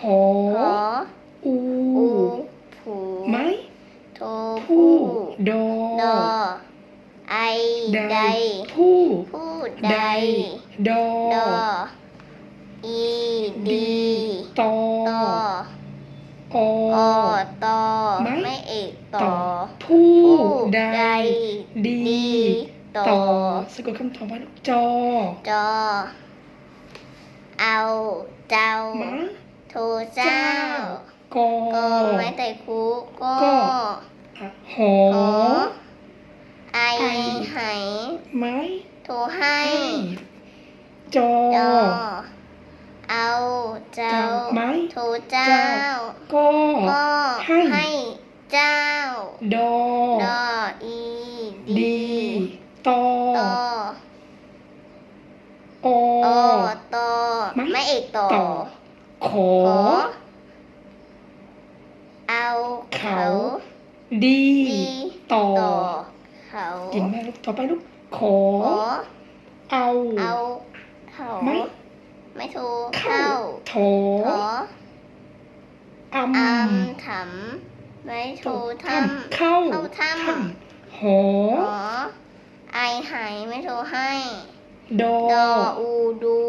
ผอขออูอูผูไม้โทผู้ผู้ดอดอไอใดใดผู้ผู้ใดใดดอดออีดีตอตอออตอไม้ไม่เอกต่ต่ออผู้ผู้ใดใดดีดีต่อต่อสะกดคำต่อไปลูกจอจอเอาเจ้าม้า โทเจ้ากอก็ไม้แต่คุก็ก็อะหอหอไอไอไหไม้โทให้จอจอเอาเจ้าเจ้าไม้โทเจ้าก็ก็ให้ให้เจ้าดอดออีดีตอต่อออต่อไม้ไม่เอกต่อต่อ ขอ เอาเขา ดี ดีต่อ เขาเก่งมากลูกต่อไปลูกขอ ขอเอาเอาเขาไม้ไม่ถูกเข้าเข้าถอขอออำถำไม่ถูกทำเข้าถ้ำหอไอหายไม่ถูกให้ดอดออูดู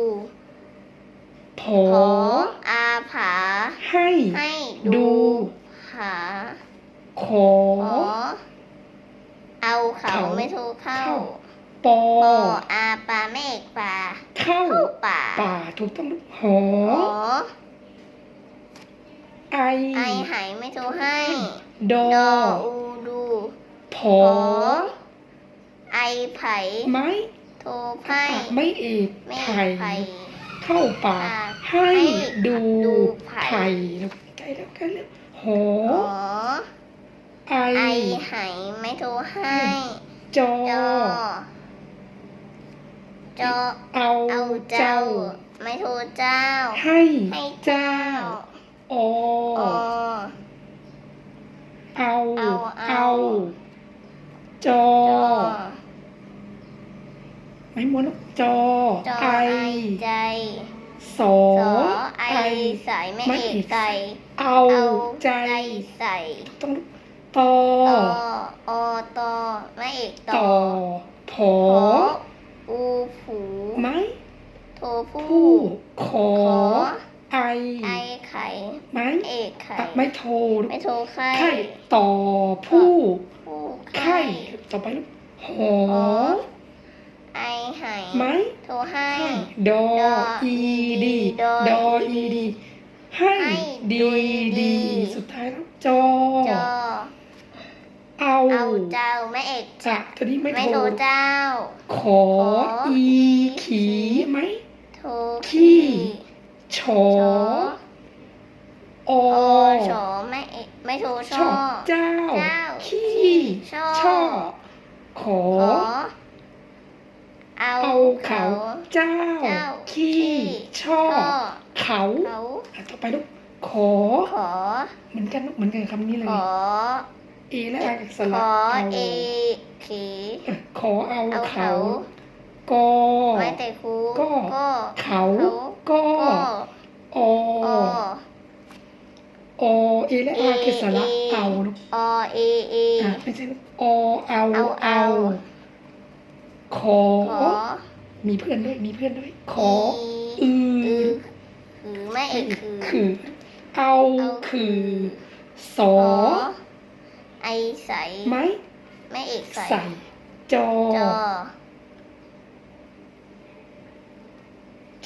ผอ ขออาผา ให้ ให้ ดูดู หา ขอ ขอ เอาเขาเขา ไม่ถูกเข้าเข้าปอปออาปลาไม่เอกปลาเข้าเข้าป่าป่าถูกต้องลูกหอขอไอไอหายไม่ถูกให้ดอดออูดูผขออไอไผ่ไม้โทไผ่อะไม่เอกไม่ไผ่ ไผ่ เข้าป่าป่าให้ให้ดูดูไผ่ ไผ่ลูก แล้วหอขอไอไอหายไม่ถูกให้จอจอจอเอาเอาเจ้าเจ้าไม่ถูกเจ้า ให้ให้เจ้าออเอาเอาเอาจอจอไม่ม้วนลูกจอจอไอไอใจ สอสอไอใส่ไม่ไม่เอเอกกใส่เอาเอาใจใส่ต้องลูกตอตออตอไม่เอกต่ต่ออผขอออูผูไม้โทผู้ผู้ขอขอไอไอไข่ไม้เอกไข่อะไม่โทรลูกไม่โทรไข่ไข่ต่อผู้ผู้ไข่ต่อไปลูกหอ ขอไอไห่ไม้โทรให้ให้ดอดออีดีดอดออีดี ให้ให้ดีดีดี สุดท้ายแล้วจอจอเอาเอาเจ้าไม่เอกจะตัวนี้ไม่ไม่โทโทรรเจ้าขอขออีขีไหมโทรขี้ชอชอออชอไม่เอกไม่โทรชชออเจ้าเจ้าขี้ชอช่อขอขอ เอาเอาเขาเจ้าเจ้าขี้ขี้ช่อช่อเขาเขาอะต่อไปลูกขอขอ เหมือนกันลูกเหมือนกันคำนี้เลย ขอ เอและอาสขระอเอาเอขีเอ่อขอเอาเอาเขาเขากอไม่แต่ครูก็ก็เขาเขาก็ก็อออเอและอาคือสระเอเอาลูกอเอเออะไม่ใช่ลูกอเอาเอาเอาเอา ขอ ขอมีเพื่อนด้วย มีเพื่อนด้วย ขออีอือือคือไม่เอกคือคือเอาเอาคือสขออไอใสไม้ไม่เอกใสใส่จอจอ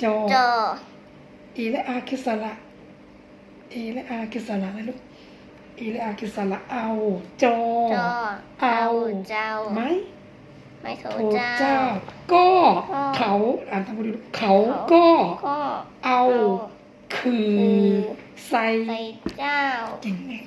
จอจอเอและอาคือสระเอและอาคือสระนะลูกเอและอาคือสระเอา จอจอเอา เจ้า ไม้ ไม่โทรโทเจ้า เจ้า ก็ก็เขาอ่านตามบริบทเขาเขาก็ก็เอาคือคือ ใส่ใส่เจ้า เก่งมาก